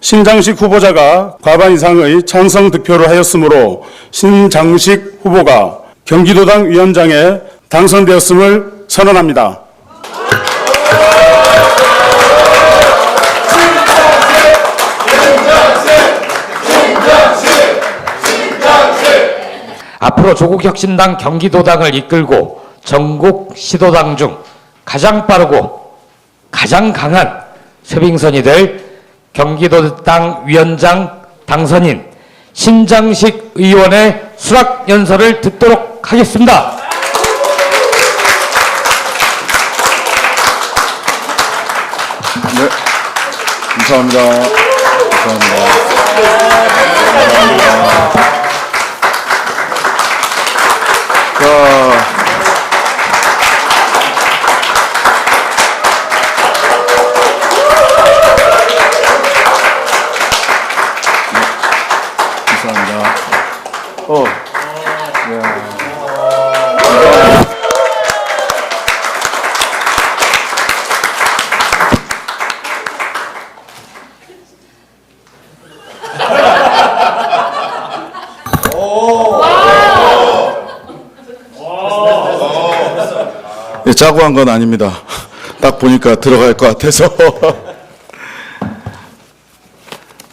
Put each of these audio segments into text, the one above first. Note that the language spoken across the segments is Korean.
신장식 후보자가 과반 이상의 찬성 득표를 하였으므로 신장식 후보가 경기도당 위원장에 당선되었음을 선언합니다. 앞으로 조국혁신당 경기도당을 이끌고 전국 시도당 중 가장 빠르고 가장 강한 쇄빙선이 될 경기도당 위원장 당선인 신장식 의원의 수락 연설을 듣도록 하겠습니다. 네. 감사합니다. 감사합니다. 자. 짜고 한 건 아닙니다. 딱 보니까 들어갈 것 같아서.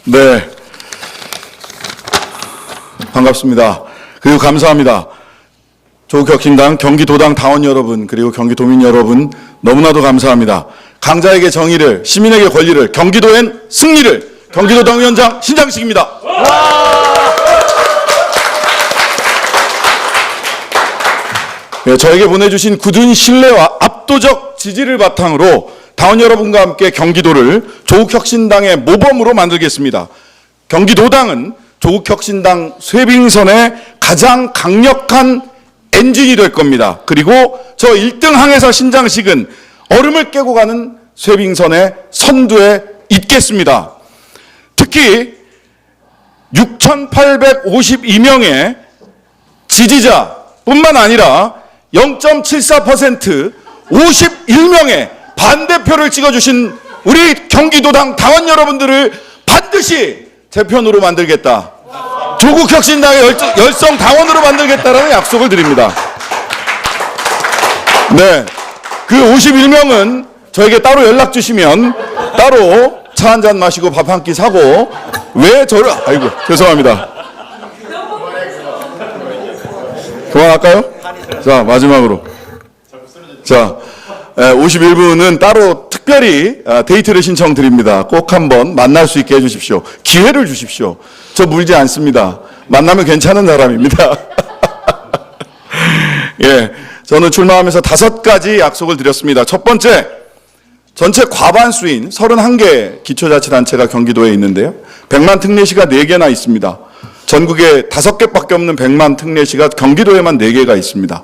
네. 반갑습니다. 그리고 감사합니다. 조국혁신당 경기도당 당원 여러분 그리고 경기도민 여러분 너무나도 감사합니다. 강자에게 정의를 시민에게 권리를 경기도엔 승리를 경기도당 위원장 신장식입니다. 저에게 보내주신 굳은 신뢰와 압도적 지지를 바탕으로 당원 여러분과 함께 경기도를 조국혁신당의 모범으로 만들겠습니다. 경기도당은 조국혁신당 쇄빙선의 가장 강력한 엔진이 될 겁니다. 그리고 저 1등 항해사 신장식은 얼음을 깨고 가는 쇄빙선의 선두에 있겠습니다. 특히 6,852명의 지지자뿐만 아니라 0.74% 51명의 반대표를 찍어주신 우리 경기도당 당원 여러분들을 반드시 제 편으로 만들겠다. 조국 혁신당의 열정, 열성 당원으로 만들겠다라는 약속을 드립니다. 네. 그 51명은 저에게 따로 연락 주시면 따로 차 한 잔 마시고 밥 한 끼 사고 왜 저를, 아이고, 죄송합니다. 그만할까요? 자, 마지막으로. 자, 51분은 따로 특별히 아, 데이트를 신청드립니다. 꼭 한번 만날 수 있게 해주십시오. 기회를 주십시오. 저 물지 않습니다. 만나면 괜찮은 사람입니다. 예, 저는 출마하면서 다섯 가지 약속을 드렸습니다. 첫 번째, 전체 과반수인 31개 기초자치단체가 경기도에 있는데요. 100만 특례시가 4개나 있습니다. 전국에 5개밖에 없는 100만 특례시가 경기도에만 4개가 있습니다.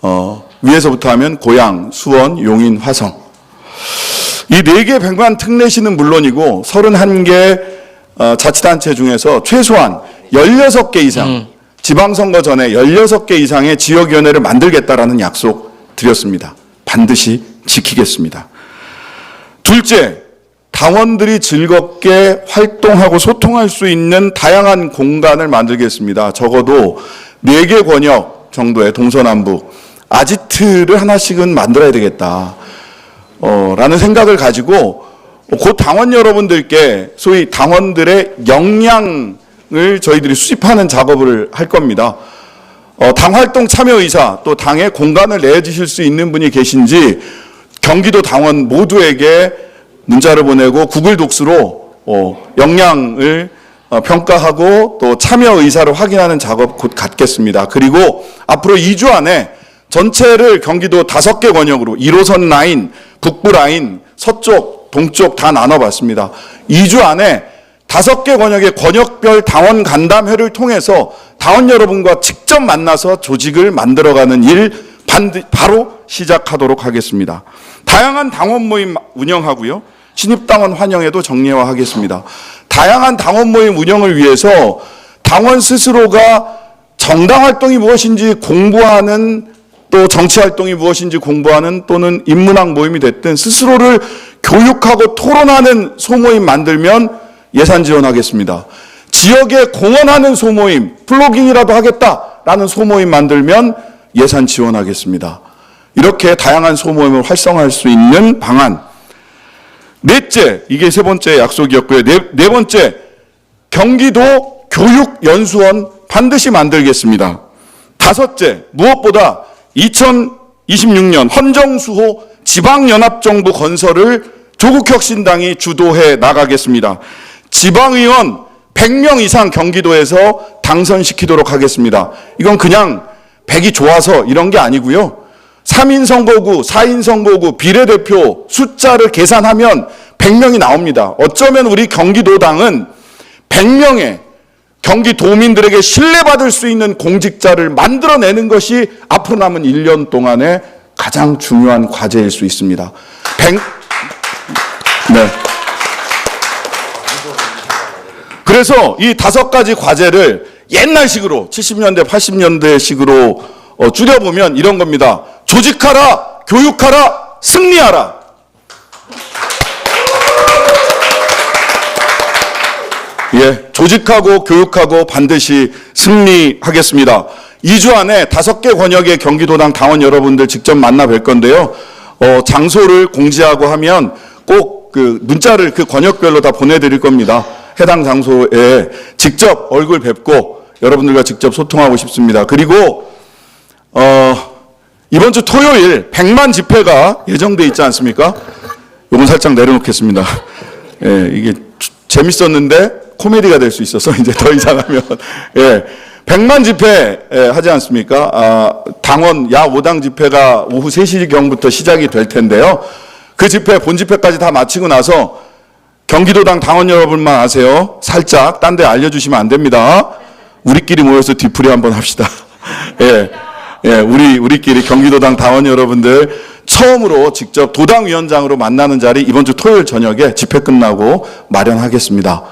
어, 위에서부터 하면 고양, 수원, 용인, 화성. 이 4개 100만 특례시는 물론이고 31개 어, 자치단체 중에서 최소한 16개 이상 지방선거 전에 16개 이상의 지역위원회를 만들겠다라는 약속 드렸습니다. 반드시 지키겠습니다. 둘째, 당원들이 즐겁게 활동하고 소통할 수 있는 다양한 공간을 만들겠습니다. 적어도 4개 권역 정도의 동서남북 아지트를 하나씩은 만들어야 되겠다. 어, 라는 생각을 가지고 곧 당원 여러분들께 소위 당원들의 역량을 저희들이 수집하는 작업을 할 겁니다. 어, 당 활동 참여 의사 또 당에 공간을 내주실 수 있는 분이 계신지 경기도 당원 모두에게 문자를 보내고 구글 독스로 어, 역량을 어, 평가하고 또 참여 의사를 확인하는 작업 곧 갖겠습니다. 그리고 앞으로 2주 안에 전체를 경기도 다섯 개 권역으로 1호선 라인, 북부 라인, 서쪽, 동쪽 다 나눠봤습니다. 2주 안에 다섯 개 권역의 권역별 당원 간담회를 통해서 당원 여러분과 직접 만나서 조직을 만들어가는 일 반드, 바로 시작하도록 하겠습니다. 다양한 당원 모임 운영하고요. 신입당원 환영에도 정례화하겠습니다. 다양한 당원 모임 운영을 위해서 당원 스스로가 정당 활동이 무엇인지 공부하는 또 정치 활동이 무엇인지 공부하는 또는 인문학 모임이 됐든 스스로를 교육하고 토론하는 소모임 만들면 예산 지원하겠습니다. 지역에 공헌하는 소모임, 플로깅이라도 하겠다라는 소모임 만들면 예산 지원하겠습니다. 이렇게 다양한 소모임을 활성화할 수 있는 방안. 넷째, 이게 세 번째 약속이었고요. 네, 네 번째, 경기도 교육연수원 반드시 만들겠습니다. 다섯째, 무엇보다 2026년 헌정수호 지방연합정부 건설을 조국혁신당이 주도해 나가겠습니다. 지방의원 100명 이상 경기도에서 당선시키도록 하겠습니다. 이건 그냥 100이 좋아서 이런 게 아니고요. 3인 선거구, 4인 선거구, 비례대표 숫자를 계산하면 100명이 나옵니다. 어쩌면 우리 경기도당은 100명의 경기도민들에게 신뢰받을 수 있는 공직자를 만들어내는 것이 앞으로 남은 1년 동안의 가장 중요한 과제일 수 있습니다. 100, 네. 그래서 이 다섯 가지 과제를 옛날식으로 70년대, 80년대식으로 어, 줄여보면 이런 겁니다. 조직하라, 교육하라, 승리하라. 예, 조직하고 교육하고 반드시 승리하겠습니다. 2주 안에 다섯 개 권역의 경기도당 당원 여러분들 직접 만나 뵐 건데요. 어, 장소를 공지하고 하면 꼭 그 문자를 그 권역별로 다 보내드릴 겁니다. 해당 장소에 직접 얼굴 뵙고 여러분들과 직접 소통하고 싶습니다. 그리고 어, 이번 주 토요일 100만 집회가 예정돼 있지 않습니까? 요건 살짝 내려놓겠습니다. 예, 이게 주- 재밌었는데 코미디가 될 수 있어서 이제 더 이상 하면 예. 100만 집회 예, 하지 않습니까? 아, 당원 야 5당 집회가 오후 3시경부터 시작이 될 텐데요. 그 집회 본 집회까지 다 마치고 나서 경기도당 당원 여러분만 아세요. 살짝 딴 데 알려 주시면 안 됩니다. 우리끼리 모여서 뒤풀이 한번 합시다. 예. 예, 우리, 우리끼리 경기도당 당원 여러분들 처음으로 직접 도당위원장으로 만나는 자리 이번 주 토요일 저녁에 집회 끝나고 마련하겠습니다.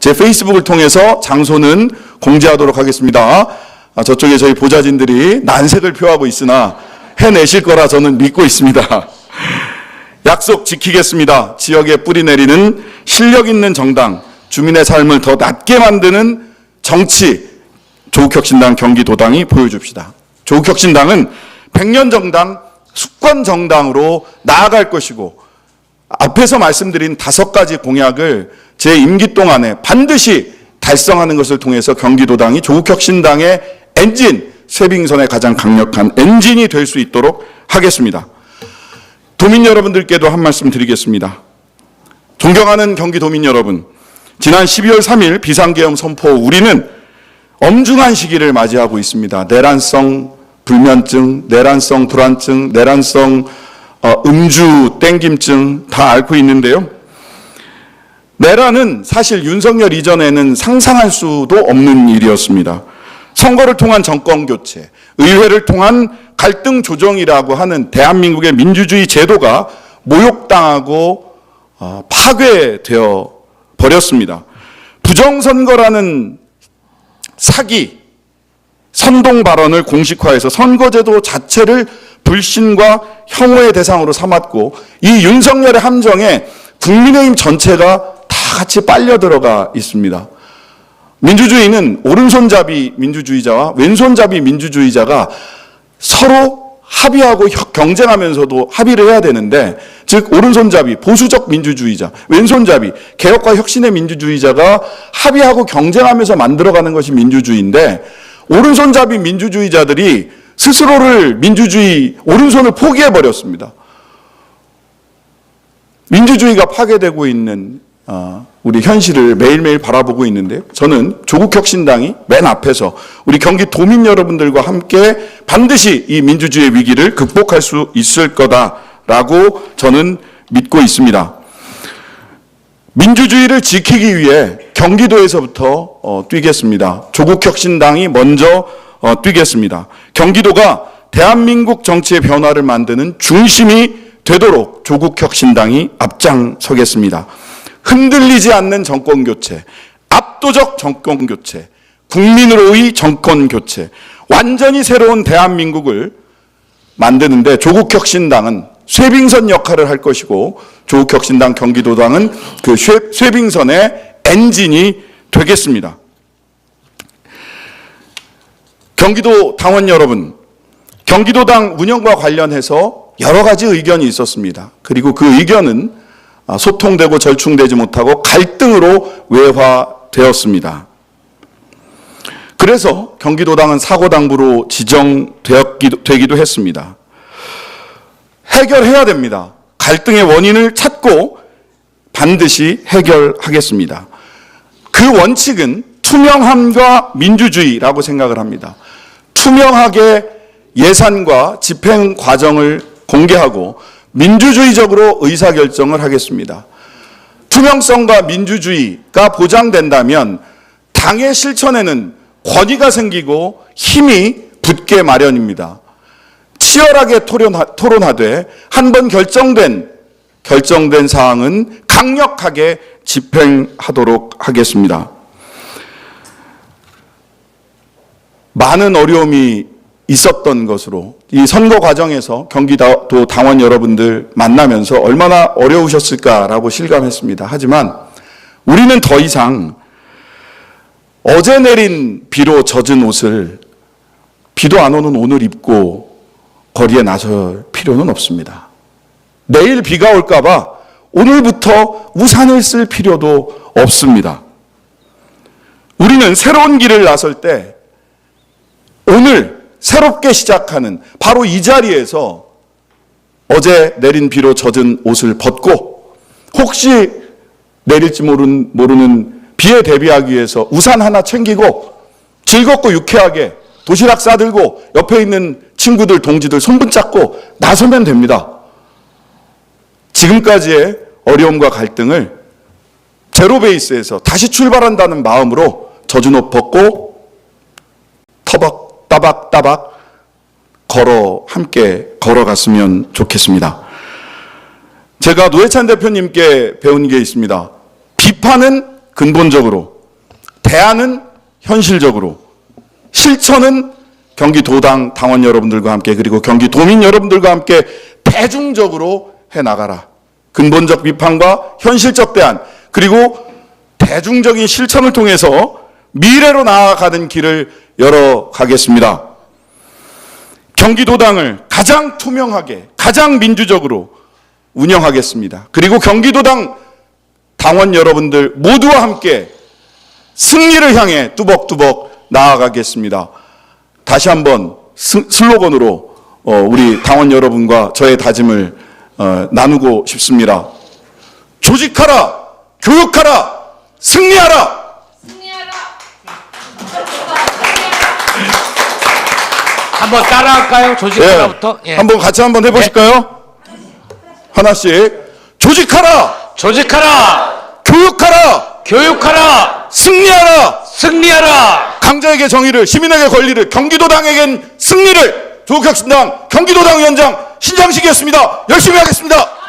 제 페이스북을 통해서 장소는 공지하도록 하겠습니다. 아, 저쪽에 저희 보좌진들이 난색을 표하고 있으나 해내실 거라 저는 믿고 있습니다. 약속 지키겠습니다. 지역에 뿌리 내리는 실력 있는 정당, 주민의 삶을 더 낫게 만드는 정치, 조국혁신당 경기도당이 보여줍시다. 조국혁신당은 백년 정당, 숙권 정당으로 나아갈 것이고 앞에서 말씀드린 다섯 가지 공약을 제 임기 동안에 반드시 달성하는 것을 통해서 경기도당이 조국혁신당의 엔진, 쇠빙선의 가장 강력한 엔진이 될 수 있도록 하겠습니다. 도민 여러분들께도 한 말씀 드리겠습니다. 존경하는 경기도민 여러분, 지난 12월 3일 비상계엄 선포 후 우리는 엄중한 시기를 맞이하고 있습니다. 내란성 불면증, 내란성 불안증, 내란성 어, 음주 땡김증 다 앓고 있는데요. 내란은 사실 윤석열 이전에는 상상할 수도 없는 일이었습니다. 선거를 통한 정권 교체, 의회를 통한 갈등 조정이라고 하는 대한민국의 민주주의 제도가 모욕당하고 어, 파괴되어 버렸습니다. 부정선거라는 사기, 선동 발언을 공식화해서 선거제도 자체를 불신과 혐오의 대상으로 삼았고 이 윤석열의 함정에 국민의힘 전체가 다 같이 빨려 들어가 있습니다. 민주주의는 오른손잡이 민주주의자와 왼손잡이 민주주의자가 서로 합의하고 혀- 경쟁하면서도 합의를 해야 되는데 즉 오른손잡이 보수적 민주주의자 왼손잡이 개혁과 혁신의 민주주의자가 합의하고 경쟁하면서 만들어가는 것이 민주주의인데 오른손잡이 민주주의자들이 스스로를 민주주의 오른손을 포기해 버렸습니다. 민주주의가 파괴되고 있는 어, 우리 현실을 매일매일 바라보고 있는데요. 저는 조국혁신당이 맨 앞에서 우리 경기 도민 여러분들과 함께 반드시 이 민주주의의 위기를 극복할 수 있을 거다 라고 저는 믿고 있습니다. 민주주의를 지키기 위해 경기도에서부터 어, 뛰겠습니다. 조국혁신당이 먼저 어, 뛰겠습니다. 경기도가 대한민국 정치의 변화를 만드는 중심이 되도록 조국혁신당이 앞장서겠습니다. 흔들리지 않는 정권 교체, 압도적 정권 교체, 국민으로의 정권 교체, 완전히 새로운 대한민국을 만드는데 조국혁신당은 쇠빙선 역할을 할 것이고 조국혁신당 경기도당은 그 쇠, 쇠빙선의 엔진이 되겠습니다. 경기도 당원 여러분, 경기도당 운영과 관련해서 여러 가지 의견이 있었습니다. 그리고 그 의견은 아, 소통되고 절충되지 못하고 갈등으로 외화되었습니다. 그래서 경기도당은 사고당부로 지정되기도 되기도 했습니다. 해결해야 됩니다. 갈등의 원인을 찾고 반드시 해결하겠습니다. 그 원칙은 투명함과 민주주의라고 생각을 합니다. 투명하게 예산과 집행 과정을 공개하고 민주주의적으로 의사결정을 하겠습니다. 투명성과 민주주의가 보장된다면 당의 실천에는 권위가 생기고 힘이 붙게 마련입니다. 치열하게 토론하, 토론하 되 한 번 결정된 결정된 사항은 강력하게 집행하도록 하겠습니다. 많은 어려움이 있었던 것으로 이 선거 과정에서 경기도 당원 여러분들 만나면서 얼마나 어려우셨을까라고 실감했습니다. 하지만 우리는 더 이상 어제 내린 비로 젖은 옷을 비도 안 오는 오늘 입고 거리에 나설 필요는 없습니다. 내일 비가 올까봐 오늘부터 우산을 쓸 필요도 없습니다. 우리는 새로운 길을 나설 때 오늘 새롭게 시작하는 바로 이 자리에서 어제 내린 비로 젖은 옷을 벗고 혹시 내릴지 모르는, 비에 대비하기 위해서 우산 하나 챙기고 즐겁고 유쾌하게 도시락 싸들고 옆에 있는 친구들, 동지들 손 붙잡고 나서면 됩니다. 지금까지의 어려움과 갈등을 제로 베이스에서 다시 출발한다는 마음으로 젖은 옷 벗고 터벅 따박 따박 걸어 함께 걸어갔으면 좋겠습니다. 제가 노회찬 대표님께 배운 게 있습니다. 비판은 근본적으로, 대안은 현실적으로, 실천은 경기도당 당원 여러분들과 함께 그리고 경기도민 여러분들과 함께 대중적으로 해 나가라. 근본적 비판과 현실적 대안 그리고 대중적인 실천을 통해서 미래로 나아가는 길을 열어 가겠습니다. 경기도당을 가장 투명하게, 가장 민주적으로 운영하겠습니다. 그리고 경기도당 당원 여러분들 모두와 함께 승리를 향해 뚜벅뚜벅 나아가겠습니다. 다시 한번 스- 슬로건으로 어, 우리 당원 여러분과 저의 다짐을 어, 나누고 싶습니다. 조직하라, 교육하라, 승리하라. 한번 따라할까요? 조직 예. 예. 한번 같이 한번 해보실까요? 하나씩 조직하라, 조직하라, 교육하라, 교육하라, 승리하라. 승리하라. 강자에게 정의를, 시민에게 권리를, 경기도당에겐 승리를. 조국혁신당 경기도당 위원장 신장식이었습니다. 열심히 하겠습니다.